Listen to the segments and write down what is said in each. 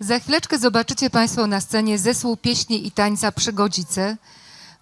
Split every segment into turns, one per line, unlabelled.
Za chwileczkę zobaczycie Państwo na scenie zespół pieśni i tańca Przygodzice,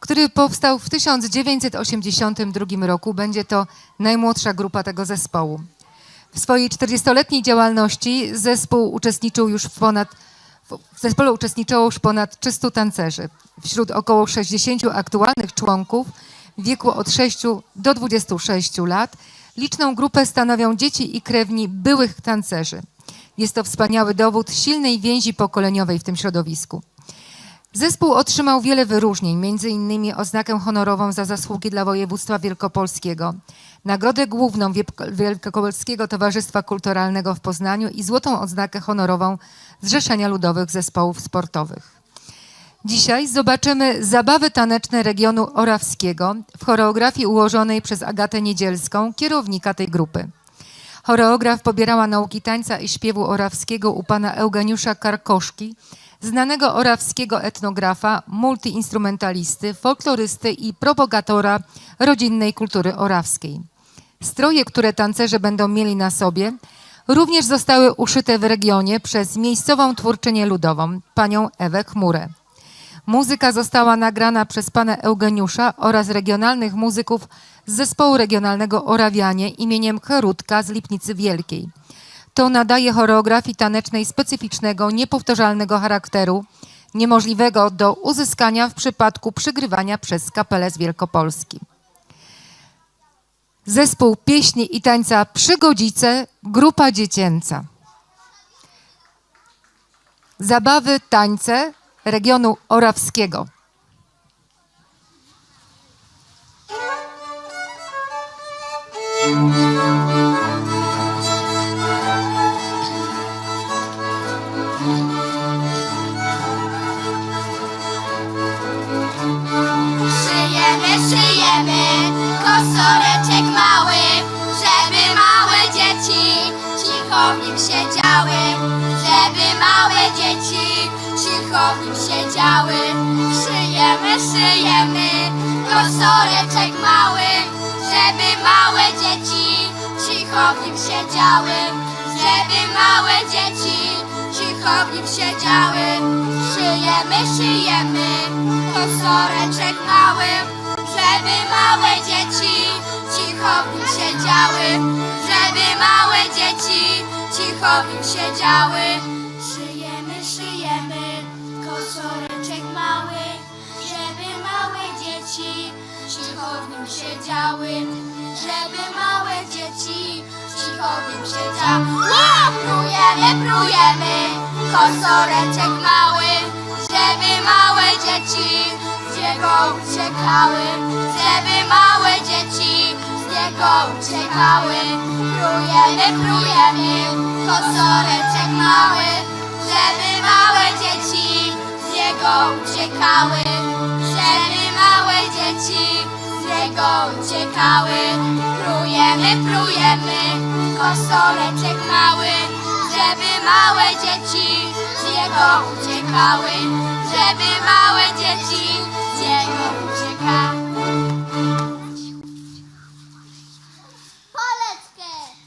który powstał w 1982 roku. Będzie to najmłodsza grupa tego zespołu. W swojej 40-letniej działalności zespół uczestniczył już w ponad w zespole uczestniczyło już ponad 300 tancerzy. Wśród około 60 aktualnych członków w wieku od 6 do 26 lat liczną grupę stanowią dzieci i krewni byłych tancerzy. Jest to wspaniały dowód silnej więzi pokoleniowej w tym środowisku. Zespół otrzymał wiele wyróżnień, m.in. oznakę honorową za zasługi dla województwa wielkopolskiego, nagrodę główną Wielk- Wielkopolskiego Towarzystwa Kulturalnego w Poznaniu i złotą odznakę honorową Zrzeszenia Ludowych Zespołów Sportowych. Dzisiaj zobaczymy zabawy taneczne regionu orawskiego w choreografii ułożonej przez Agatę Niedzielską, kierownika tej grupy. Choreograf pobierała nauki tańca i śpiewu orawskiego u pana Eugeniusza Karkoszki, znanego orawskiego etnografa, multiinstrumentalisty, folklorysty i propagatora rodzinnej kultury orawskiej. Stroje, które tancerze będą mieli na sobie, również zostały uszyte w regionie przez miejscową twórczynię ludową, panią Ewę Chmurę. Muzyka została nagrana przez pana Eugeniusza oraz regionalnych muzyków z zespołu regionalnego Orawianie imieniem Herutka z Lipnicy Wielkiej. To nadaje choreografii tanecznej specyficznego, niepowtarzalnego charakteru, niemożliwego do uzyskania w przypadku przygrywania przez kapelę z Wielkopolski. Zespół pieśni i tańca Przygodzice, grupa dziecięca. Zabawy, tańce regionu orawskiego.
Kosoreczek mały, żeby małe dzieci cicho w nim siedziały, żeby małe dzieci cicho w nim siedziały. Szyjemy, szyjemy kosoreczek mały, żeby małe dzieci cicho w nim siedziały, żeby małe dzieci cicho w nim siedziały. Szyjemy, szyjemy kosoreczek mały, żeby małe dzieci cicho w nim siedziały, żeby małe dzieci cicho w nim siedziały. Dzieci cicho w nim siedziały, żeby małe dzieci cicho w nim siedziały. Prujemy, prujemy kosoreczek mały, żeby małe dzieci z niego uciekały, żeby małe dzieci z niego uciekały. Prujemy, prujemy kosoreczek mały, żeby małe dzieci z niego uciekały, żeby dzieci z niego uciekały. Prujemy, prujemy kosoreczek mały, żeby małe dzieci z niego uciekały, żeby małe dzieci z niego uciekały.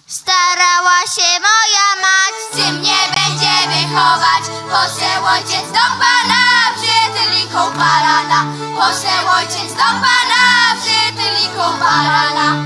Starała się moja mać, czy mnie będzie wychować. Poszedł ojciec do pana, przytyliką barana. Poszedł ojciec do pana, przytyliką barana.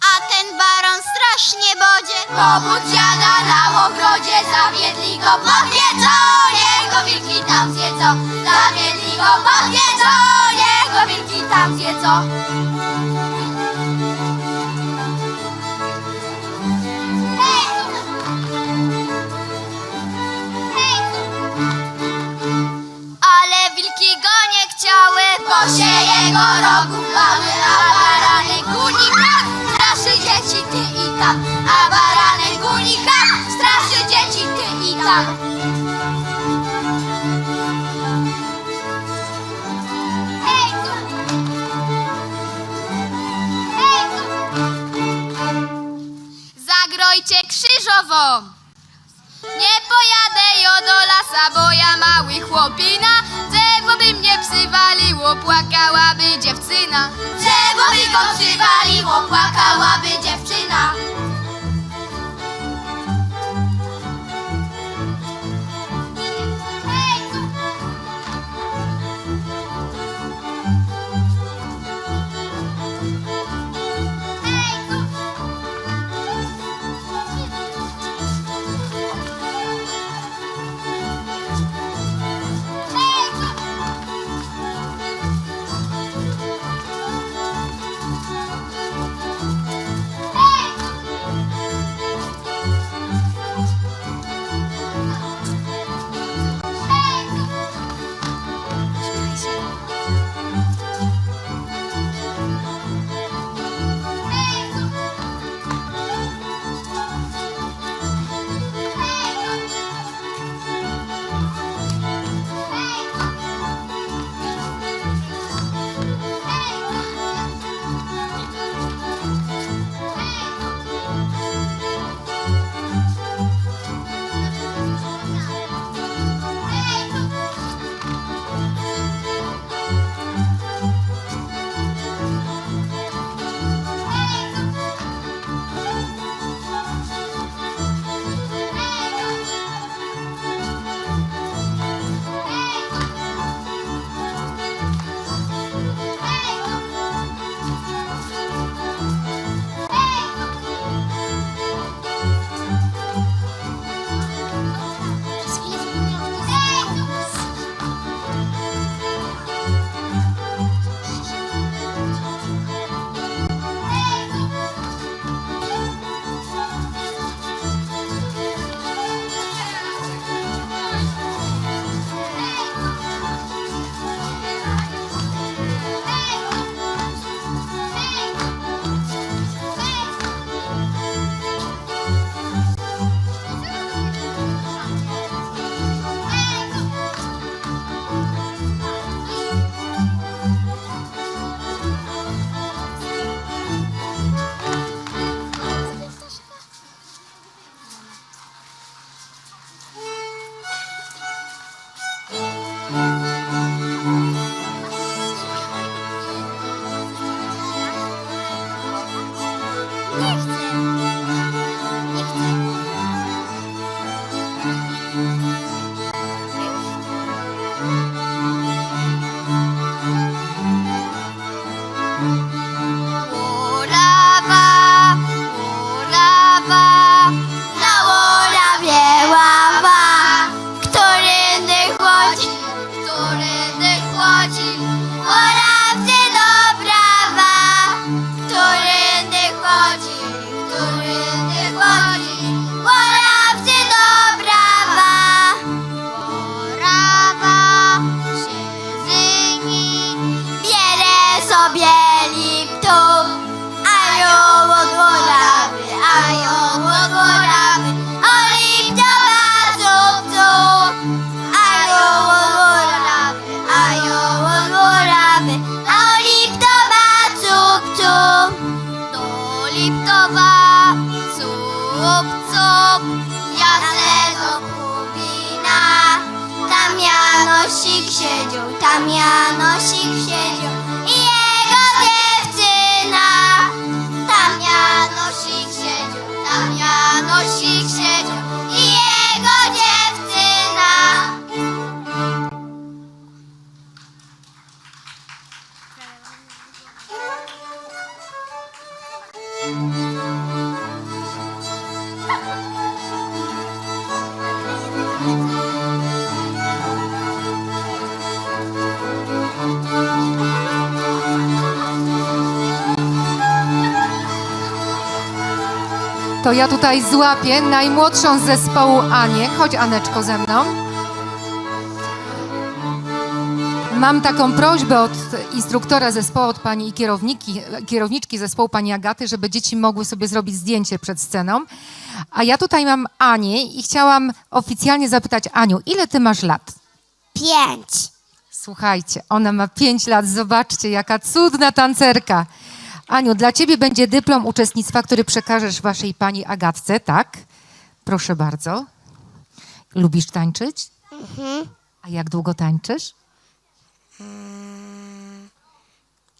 A ten baron strasznie bodzie Pobudź dziada na ogrodzie Zawiedli go podwiedzą Jego wilki tam zjedzą Zawiedli go podwiedzą Jego wilki tam zjedzą się jego rogu bały, a barany gunika straszy dzieci ty i tam, a barany gunika straszy dzieci ty i tam. Hej, tu! Hej! Zagrojcie krzyżową! Nie pojadę jo do lasa, bo ja mały chłopina Drzewo by mnie przywaliło, płaka syna. Drzewo by go przywaliło, płakałaby dziewczyna. Cup, jasnego kubina. Tam Janosik siedział, tam Janosik siedział
To ja tutaj złapię najmłodszą z zespołu Anię. Chodź Aneczko ze mną. Mam taką prośbę od instruktora zespołu, od pani kierowniki, kierowniczki zespołu, pani Agaty, żeby dzieci mogły sobie zrobić zdjęcie przed sceną. A ja tutaj mam Anię i chciałam oficjalnie zapytać Aniu, ile ty masz lat?
Pięć.
Słuchajcie, ona ma 5 lat, zobaczcie, jaka cudna tancerka. Aniu, dla ciebie będzie dyplom uczestnictwa, który przekażesz waszej pani Agatce, tak? Proszę bardzo. Lubisz tańczyć? A jak długo tańczysz?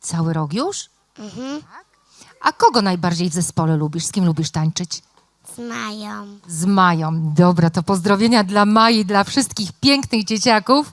Cały rok już? A kogo najbardziej w zespole lubisz? Z kim lubisz tańczyć?
Z Mają.
Z Mają. Dobra, to pozdrowienia dla Mai, dla wszystkich pięknych dzieciaków.